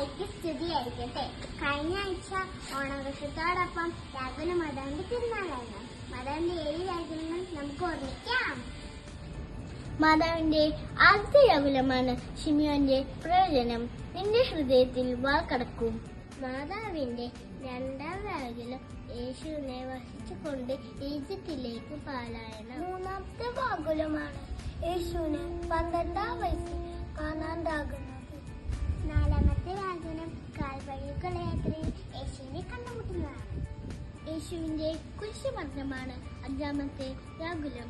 ആയിരിക്കട്ടെ കഴിഞ്ഞ ആഴ്ച ഓണവൃഷത്തോടൊപ്പം രാഘവന് മതാന്റെ തിരുനാളായിരുന്നു. മതാന്റെ ഏഴ് രാജ്യങ്ങൾ നമുക്ക് ഓർമ്മിക്കാം. മാതാവിന്റെ ആദ്യത്തെ രാകുലമാണ് ഷിമിയോന്റെ പ്രയോജനം. നിന്റെ ഹൃദയത്തിൽ വാക്കടക്കും മാതാവിന്റെ രണ്ടാം രാകുലം യേശുവിനെ വഹിച്ചുകൊണ്ട് ഈജിപ്തിലേക്ക് പാലായണം. മൂന്നാമത്തെ വാകുലമാണ് യേശുവിന് പന്ത്രണ്ടാം വയസ്സിൽ കാണാണ്ടാകുന്നത് യേശുവിന്റെ കുരിശുമരണമാണ് അഞ്ചാമത്തെ രാകുലം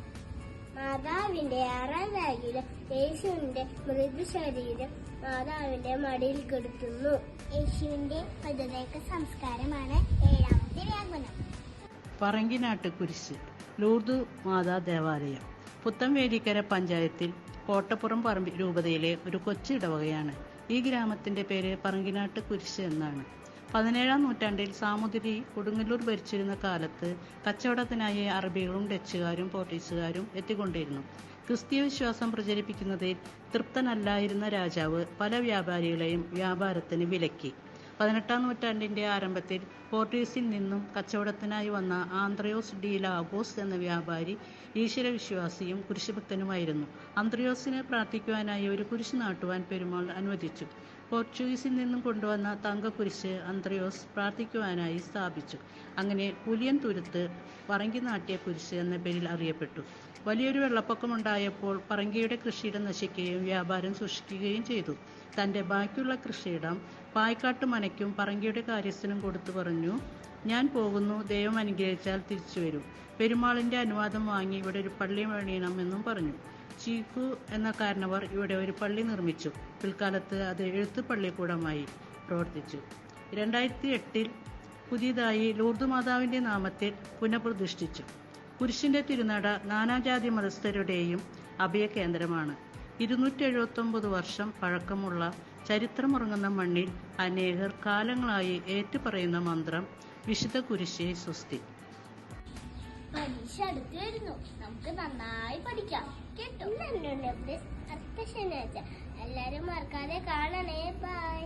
മാതാവിന്റെ ആറാം രാഗിൽ യേശുവിന്റെ മൃദു ശരീരം മാതാവിന്റെ മടിയിൽ കെടുത്തുന്നു. യേശുവിന്റെ പതിനേക സംസ്കാരമാണ് ഏഴാമത്തെ രാഗുലം പറങ്കിനാട്ട് കുരിശ് ലൂർദു മാതാ ദേവാലയം പുത്തംവേലിക്കര പഞ്ചായത്തിൽ കോട്ടപ്പുറം പറമ്പ് രൂപതയിലെ ഒരു കൊച്ചു ഇടവകയാണ് ഈ ഗ്രാമത്തിന്റെ പേര് പറങ്കിനാട്ട് കുരിശ് എന്നാണ്. പതിനേഴാം നൂറ്റാണ്ടിൽ സാമുദ്രി കൊടുങ്ങല്ലൂർ ഭരിച്ചിരുന്ന കാലത്ത് കച്ചവടത്തിനായി അറബികളും ഡച്ചുകാരും പോർട്ടീസുകാരും എത്തിക്കൊണ്ടിരുന്നു. ക്രിസ്തീയ വിശ്വാസം പ്രചരിപ്പിക്കുന്നതിൽ തൃപ്തനല്ലായിരുന്ന രാജാവ് പല വ്യാപാരികളെയും വ്യാപാരത്തിന് വിലക്കി. പതിനെട്ടാം നൂറ്റാണ്ടിന്റെ ആരംഭത്തിൽ പോർട്ടീസിൽ നിന്നും കച്ചവടത്തിനായി വന്ന ആന്ത്രയോസ് ഡി ലാഗോസ് എന്ന വ്യാപാരി ഈശ്വരവിശ്വാസിയും കുരിശുഭക്തനുമായിരുന്നു. ആന്ത്രയോസിനെ പ്രാർത്ഥിക്കുവാനായി ഒരു കുരിശ് നാട്ടുവാൻ പെരുമാൾ അനുവദിച്ചു. പോർച്ചുഗീസിൽ നിന്നും കൊണ്ടുവന്ന തങ്കക്കുരിശ് അന്ത്രയോസ് പ്രാർത്ഥിക്കുവാനായി സ്ഥാപിച്ചു. അങ്ങനെ പുലിയൻ തുരുത്ത് പറങ്കി നാട്ടിയ കുരിശ് എന്ന പേരിൽ അറിയപ്പെട്ടു. വലിയൊരു വെള്ളപ്പൊക്കമുണ്ടായപ്പോൾ പറങ്കിയുടെ കൃഷിയിടം നശിക്കുകയും വ്യാപാരം സൂക്ഷിക്കുകയും ചെയ്തു. തന്റെ ബാക്കിയുള്ള കൃഷിയിടം പായ്ക്കാട്ട് മനയ്ക്കും പറങ്കിയുടെ കാര്യസ്ഥനും കൊടുത്തു പറഞ്ഞു ഞാൻ പോകുന്നു ദൈവം അനുഗ്രഹിച്ചാൽ തിരിച്ചു വരും. പെരുമാളിന്റെ അനുവാദം വാങ്ങി ഇവിടെ ഒരു പള്ളി പണിയണമെന്നും പറഞ്ഞു. ചീക്കു എന്ന കാരണവർ ഇവിടെ ഒരു പള്ളി നിർമ്മിച്ചു. പിൽക്കാലത്ത് അത് എഴുത്ത് പള്ളിക്കൂടമായി പ്രവർത്തിച്ചു. രണ്ടായിരത്തി എട്ടിൽ പുതിയതായി ലൂർദ് മാതാവിന്റെ നാമത്തിൽ പുനഃപ്രതിഷ്ഠിച്ചു. കുരിശിന്റെ തിരുനട നാനാജാതി മതസ്ഥരുടെയും അഭയകേന്ദ്രമാണ്. ഇരുന്നൂറ്റി എഴുപത്തൊമ്പത് വർഷം പഴക്കമുള്ള ചരിത്രമുറങ്ങുന്ന മണ്ണിൽ അനേകർ കാലങ്ങളായി ഏറ്റുപറയുന്ന മന്ത്രം വിശുദ്ധ കുരിശേ സ്വസ്തി. പരീക്ഷ അടുത്ത് വരുന്നു നമുക്ക് നന്നായി പഠിക്കാം. കേട്ടോ? ശനിയാഴ്ച. എല്ലാരും മറക്കാതെ കാണണേ. ബൈ